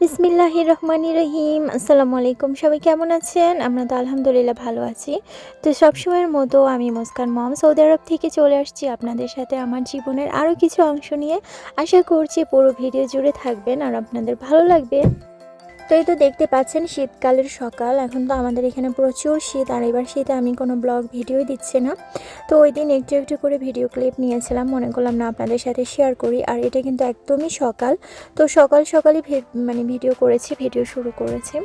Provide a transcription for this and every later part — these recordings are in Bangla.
বিসমিল্লাহ রহমানি রহিম আসসালামু আলাইকুম, সবাই কেমন আছেন? আমরা তো আলহামদুলিল্লাহ ভালো আছি। তো সবসময়ের মতো আমি মুস্কান মম, সৌদি আরব থেকে চলে আসছি আপনাদের সাথে আমার জীবনের আরও কিছু অংশ নিয়ে। আশা করছি পুরো ভিডিও জুড়ে থাকবেন আর আপনাদের ভালো লাগবে। তো এই তো দেখতে পাচ্ছেন, শীতকালের সকাল। এখন তো আমাদের এখানে প্রচুর শীত, আর এবার শীতে আমি কোনো ব্লগ ভিডিও দিচ্ছি না। তো ওই দিন একটু একটু করে ভিডিও ক্লিপ নিয়েছিলাম, মনে করলাম না আপনাদের সাথে শেয়ার করি, আর এটা কিন্তু একদমই সকাল। তো সকাল সকালই মানে ভিডিও করেছি, ভিডিও শুরু করেছি।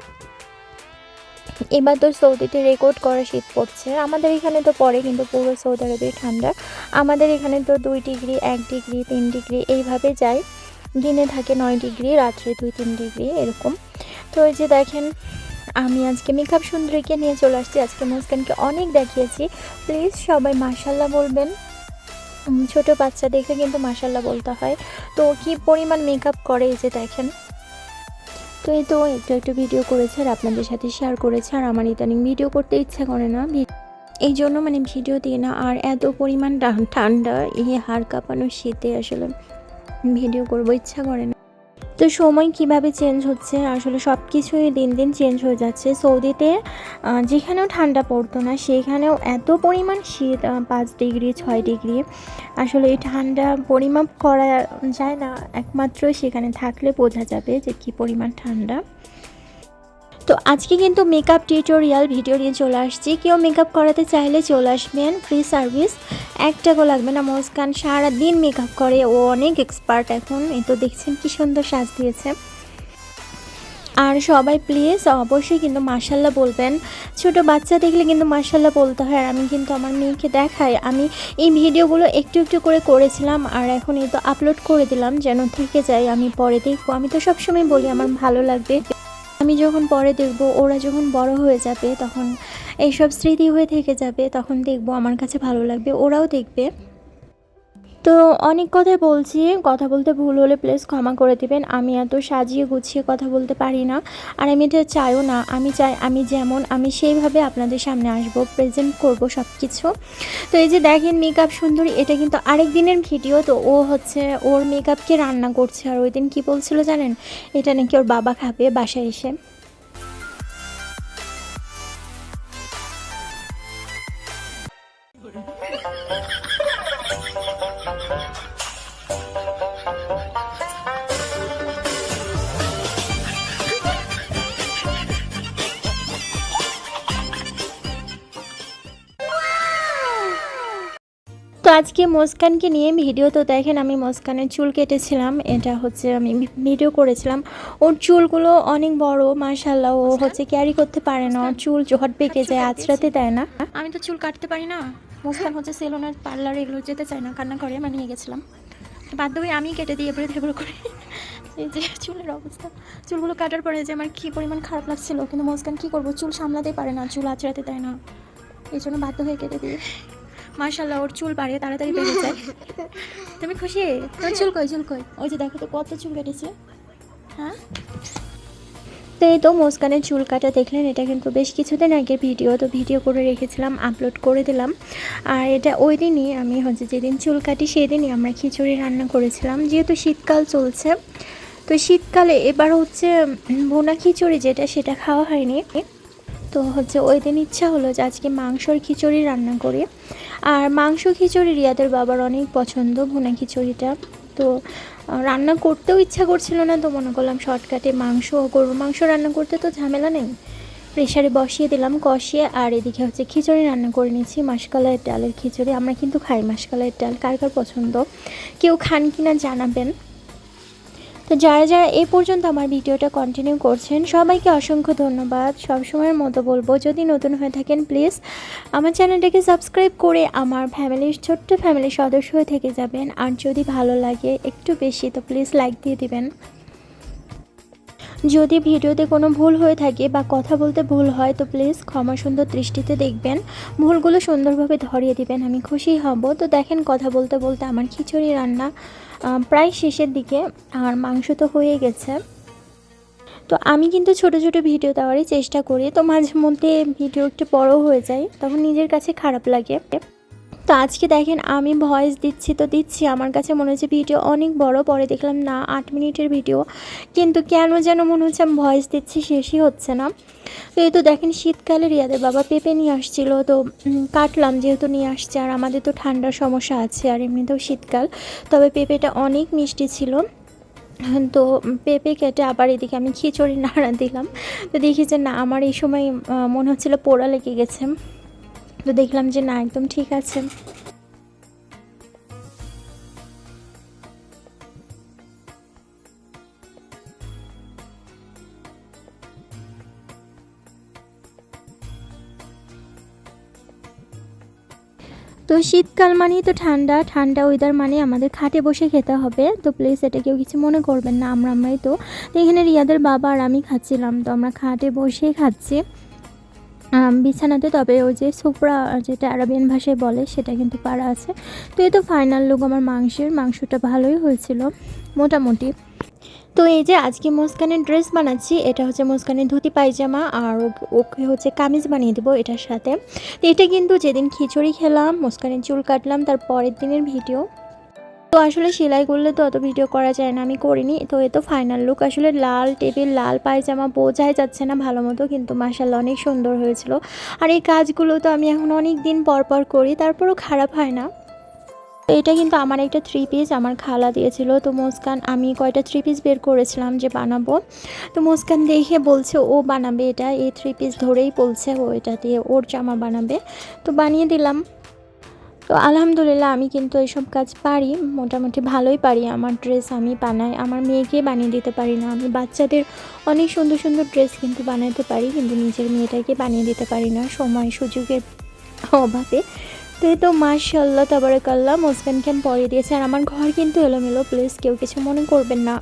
এবার তো সৌদিতে রেকর্ড করা শীত পড়ছে। আমাদের এখানে তো পড়ে কিন্তু পুরো সৌদি আরবে ঠান্ডা। আমাদের এখানে তো দুই ডিগ্রি, এক ডিগ্রি, তিন ডিগ্রি এইভাবে যায়। দিনে থাকে নয় ডিগ্রি, রাত্রে দুই তিন ডিগ্রি, এরকম। তো এই যে দেখেন, আমি আজকে মেকআপ সুন্দরীকে নিয়ে চলে আসছি। আজকে মুস্কানকে অনেক দেখিয়েছি। প্লিজ সবাই মাসাল্লাহ বলবেন। ছোট বাচ্চা দেখে কিন্তু মাসাল্লাহ বলতে হয়। তো কি পরিমাণ মেকআপ করে এই যে দেখেন। তো এই তো একটু একটু ভিডিও করেছে আর আপনাদের সাথে শেয়ার করেছে। আর আমার ইদানিং ভিডিও করতে ইচ্ছা করে না। এই জন্য মানে ভিডিও দিয়ে না। আর এত পরিমাণ ঠান্ডা, এই হাড় কাঁপানো শীতে আসলে ভিডিও করব, ইচ্ছা করে না। তো সময় কীভাবে চেঞ্জ হচ্ছে? আসলে সব কিছুই দিন দিন চেঞ্জ হয়ে যাচ্ছে। সৌদিতে যেখানেও ঠান্ডা পড়তো না, সেখানেও এত পরিমাণ শীত পাঁচ ডিগ্রি ছয় ডিগ্রি আসলে এই ঠান্ডা পরিমাপ করা যায় না। একমাত্র সেখানে থাকলে বোঝা যাবে যে কী পরিমাণ ঠান্ডা। তো আজকে কিন্তু মেকআপ টিউটোরিয়াল ভিডিও নিয়ে চলে আসছি। কেউ মেকআপ করাতে চাইলে চলে আসবেন ফ্রি সার্ভিস এক টাকাও লাগবে না, মুস্কান সারা দিন মেকআপ করে। ও অনেক এক্সপার্ট এখন। এই তো দেখছেন কি সুন্দর সাজ দিয়েছে। আর সবাই প্লিজ অবশ্যই কিন্তু মার্শাল্লাহ বলবেন। ছোট বাচ্চা দেখলে কিন্তু মার্শাল্লাহ বলতে হয়। আর আমি কিন্তু আমার মেয়েকে দেখাই। আমি এই ভিডিওগুলো একটু একটু করে করেছিলাম। আর এখন এই তো আপলোড করে দিলাম। যেন থেকে যায়, আমি পরে দেখব। আমি তো সবসময় বলি, আমার ভালো লাগবে। আমি যখন পরে দেখব, ওরা যখন বড় হয়ে যাবে, তখন এইসব স্মৃতি হয়ে থেকে যাবে, তখন দেখব আমার কাছে ভালো লাগবে, ওরাও দেখবে। তো অনেক কথাই বলছি, কথা বলতে ভুল হলে প্লিজ ক্ষমা করে দিবেন। আমি এত সাজিয়ে গুছিয়ে কথা বলতে পারি না। আর আমি এটা চাইও না, আমি চাই আমি যেমন, আমি সেইভাবে আপনাদের সামনে আসব প্রেজেন্ট করব সব কিছু তো এই যে দেখেন মেকআপ সুন্দরী, এটা কিন্তু আরেক দিনের ভিডিও তো ও হচ্ছে ওর মেকআপকে রান্না করছে। আর ওই দিন কী বলছিল জানেন? এটা নাকি ওর বাবা খাবে বাসায় এসে। আজকে মুস্কানকে নিয়ে ভিডিও তো দেখেন আমি মুস্কানের চুল কেটেছিলাম। এটা হচ্ছে আমি ভিডিও করেছিলাম। ওর চুলগুলো অনেক বড় মার্শাল্লাহ ও হচ্ছে ক্যারি করতে পারে না। ওর চুল জট পেকে যায় আঁচড়াতে দেয় না। আমি তো চুল কাটতে পারি না। মুস্কান হচ্ছে সেলুনের পার্লার এগুলো যেতে চায় না। কান্না করে আমরা নিয়ে গেছিলাম। বাধ্য হয়ে আমি কেটে দিয়ে এবারে দেবর করে এই যে চুলের অবস্থা। চুলগুলো কাটার পরে যে আমার কী পরিমাণ খারাপ লাগছিল। কিন্তু মুস্কান কী করব? চুল সামলাতেই পারে না চুল আঁচড়াতে দেয় না। এই জন্য বাধ্য হয়ে কেটে দিয়ে মার্শাল্লাহ ওর চুল বাড়ে তাড়াতাড়ি বেড়ে যায়। তুমি খুশি? তোর চুল কই চুল কই? ওই যে দেখো তো কত চুল কেটেছে। হ্যাঁ? তো এই তো মুস্কানের চুল কাটা দেখলেন এটা কিন্তু বেশ কিছুদিন আগে ভিডিও তো ভিডিও করে রেখেছিলাম আপলোড করে দিলাম। আর এটা ওই দিনই আমি হচ্ছে যেদিন চুল কাটি সেদিনই আমরা খিচুড়ি রান্না করেছিলাম যেহেতু শীতকাল চলছে। তো শীতকালে এবার হচ্ছে বোনা খিচুড়ি যেটা সেটা খাওয়া হয়নি। তো হচ্ছে ওই দিন ইচ্ছা হলো যে আজকে মাংসর খিচুড়ি রান্না করি। আর মাংস খিচুড়ি রিয়াদের বাবার অনেক পছন্দ, ভুনা খিচুড়িটা। তো রান্না করতেও ইচ্ছা করছিল না, তো মনে করলাম শর্টকাটে মাংস গরুর মাংস রান্না করতে তো ঝামেলা নেই। প্রেশারে বসিয়ে দিলাম কষিয়ে, আর এদিকে হচ্ছে খিচুড়ি রান্না করে নিয়েছি, মাসকালাইয়ের ডালের খিচুড়ি। আমরা কিন্তু খাই মাসকালাইয়ের ডাল, কার কার পছন্দ? কেউ খান কিনা জানাবেন। তো যারা যারা এই পর্যন্ত আমার ভিডিওটা কন্টিনিউ করছেন, সবাইকে অসংখ্য ধন্যবাদ। সবসময়ের মতো বলব, যদি নতুন হয়ে থাকেন প্লিজ আমার চ্যানেলটাকে সাবস্ক্রাইব করে আমার ফ্যামিলির ছোট্ট ফ্যামিলির সদস্য হয়ে থেকে যাবেন। আর যদি ভালো লাগে, একটু বেশি, তো প্লিজ লাইক দিয়ে দিবেন। যদি ভিডিওতে কোনো ভুল হয়ে থাকে বা কথা বলতে ভুল হয়, তো প্লিজ ক্ষমা সুন্দর দৃষ্টিতে দেখবেন। ভুলগুলো সুন্দরভাবে ধরিয়ে দিবেন, আমি খুশি হব। তো দেখেন, কথা বলতে বলতে আমার খিচুড়ি রান্না প্রায় শেষের দিকে আর মাংস তো হয়ে গেছে। তো আমি কিন্তু ছোট ছোট ভিডিও দেওয়ারই চেষ্টা করি। তো মাঝে মধ্যে ভিডিও একটু বড় হয়ে যায়, তখন নিজের কাছে খারাপ লাগে। তো আজকে দেখেন আমি ভয়েস দিচ্ছি তো দিচ্ছি। আমার কাছে মনে হচ্ছে ভিডিও অনেক বড়, পরে দেখলাম না, আট মিনিটের ভিডিও কিন্তু কেন যেন মনে হচ্ছে আমি ভয়েস দিচ্ছি, শেষই হচ্ছে না। তো এই তো দেখেন শীতকালে রিয়াদের বাবা পেঁপে নিয়ে আসছিল, তো কাটলাম যেহেতু নিয়ে আসছে, আর আমাদের তো ঠান্ডার সমস্যা আছে, আর এমনিতেও শীতকাল। তবে পেঁপেটা অনেক মিষ্টি ছিল। তো পেঁপে কেটে আবার এদিকে আমি খিচুড়ি নাড়া দিলাম। তো দেখি যে না, আমার এই সময় মনে হচ্ছিল পোড়া লেগে গেছে। তো দেখলাম যে না, একদম ঠিক আছে। তো শীতকাল মানেই তো ঠান্ডা ঠান্ডা ওয়েদার মানে আমাদের খাটে বসে খেতে হবে। তো প্লিজ এটা কেউ কিছু মনে করবেন না, আমরা আমরাই তো এখানে রিয়াদের বাবা আর আমি খাচ্ছিলাম, তো আমরা খাটে বসেই খাচ্ছি। বিছানাতে, তবে ওই যে সুপড়া যেটা আরবিয়ান ভাষায় বলে, সেটা কিন্তু পাড়া আছে। তো এই তো ফাইনাল লুক আমার মাংসের, মাংসটা ভালোই হয়েছিল, মোটামুটি। তো এই যে আজকে মুস্কানের ড্রেস বানাচ্ছি, এটা হচ্ছে মুস্কানের ধুতি পায়জামা, আর ওকে হচ্ছে কামিজ বানিয়ে দেবো এটার সাথে। তো এটা কিন্তু যেদিন খিচুড়ি খেলাম, মুস্কানের চুল কাটলাম, তার পরের দিনের ভিডিও তো আসলে সেলাই করলে তো অত ভিডিও করা যায় না, আমি করিনি। তো এ তো ফাইনাল লুক আসলে লাল টেবিল, লাল পায়জামা বোঝাই যাচ্ছে না ভালো মতো, কিন্তু মাসাল্লাহ অনেক সুন্দর হয়েছিল। আর এই কাজগুলো তো আমি এখন অনেক দিন পর পর করি, তারপরও খারাপ হয় না। এটা কিন্তু আমার একটা থ্রি পিস আমার খালা দিয়েছিল। তো মুস্কান, আমি কয়টা থ্রি পিস বের করেছিলাম যে বানাবো। তো মুস্কান দেখে বলছে, ও বানাবে এটা। এই থ্রি পিস ধরেই বলছে, ও এটা দিয়ে ওর জামা বানাবে। তো বানিয়ে দিলাম। তো আলহামদুলিল্লাহ আমি কিন্তু এইসব কাজ পারি, মোটামুটি ভালোই পারি। আমার ড্রেস আমি বানাই, আমার মেয়েকে বানিয়ে দিতে পারি না। আমি বাচ্চাদের অনেক সুন্দর সুন্দর ড্রেস কিন্তু বানাতে পারি, কিন্তু নিজের মেয়েটাকে বানিয়ে দিতে পারি না সময় সুযোগের অভাবে। তো এই তো মার্শাল্লাহ তাবারাকাল্লাহ মুসকানকে আমি পরিয়ে দিয়েছে। আর আমার ঘর কিন্তু এলোমেলো প্লিজ কেউ কিছু মনে করবেন না।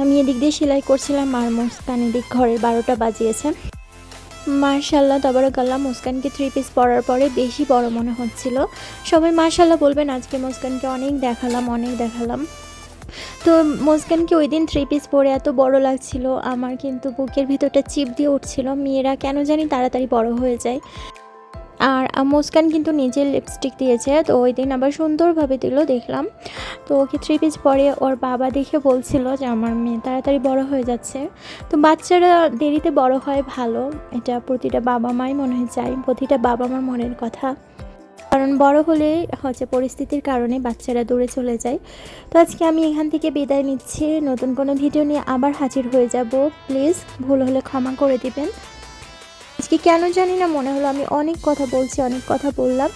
আমি এদিক দিয়ে সেলাই করছিলাম, আর মুস্কান এদিক ঘরের বারোটা বাজিয়েছে। মার্শাল্লাহ তাবারাকাল্লাহ মুসকানকে থ্রি পিস পরার পরে বেশি বড় মনে হচ্ছিল। সবাই মার্শাল্লাহ বলবেন, আজকে মুস্কানকে অনেক দেখালাম অনেক দেখালাম। তো মুসকানকে ওই দিন থ্রি পিস পরে এত বড় লাগছিল, আমার কিন্তু বুকের ভিতরটা চিপ দিয়ে উঠছিল, মেয়েরা কেন জানি তাড়াতাড়ি বড় হয়ে যায়। আর মুস্কান কিন্তু নিজের লিপস্টিক দিয়েছে, তো ওই দিন আবার সুন্দরভাবে দিল, দেখলাম। তো ওকে থ্রি পিস পরে ওর বাবা দেখে বলছিল যে, আমার মেয়ে তাড়াতাড়ি বড় হয়ে যাচ্ছে। তো বাচ্চারা দেরিতে বড় হয়, ভালো। এটা প্রতিটা বাবা মাই মনে হয় চাই প্রতিটা বাবা মার মনের কথা। কারণ বড় হলে হচ্ছে পরিস্থিতির কারণে বাচ্চারা দূরে চলে যায়। তো আজকে আমি এখান থেকে বিদায় নিচ্ছি। নতুন কোনো ভিডিও নিয়ে আবার হাজির হয়ে যাব। প্লিজ ভুল হলে ক্ষমা করে দিবেন। আজকে কেন জানি না, মনে হলো আমি অনেক কথা বলছি, অনেক কথা বললাম।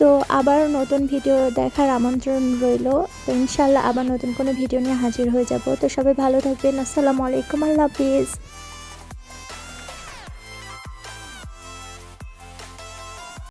তো আবার নতুন ভিডিও দেখার আমন্ত্রণ রইল। তো ইনশাল্লাহ আবার নতুন কোনো ভিডিও নিয়ে হাজির হয়ে যাব। তো সবাই ভালো থাকবেন। আসসালামু আলাইকুম, আল্লাহ হাফিজ।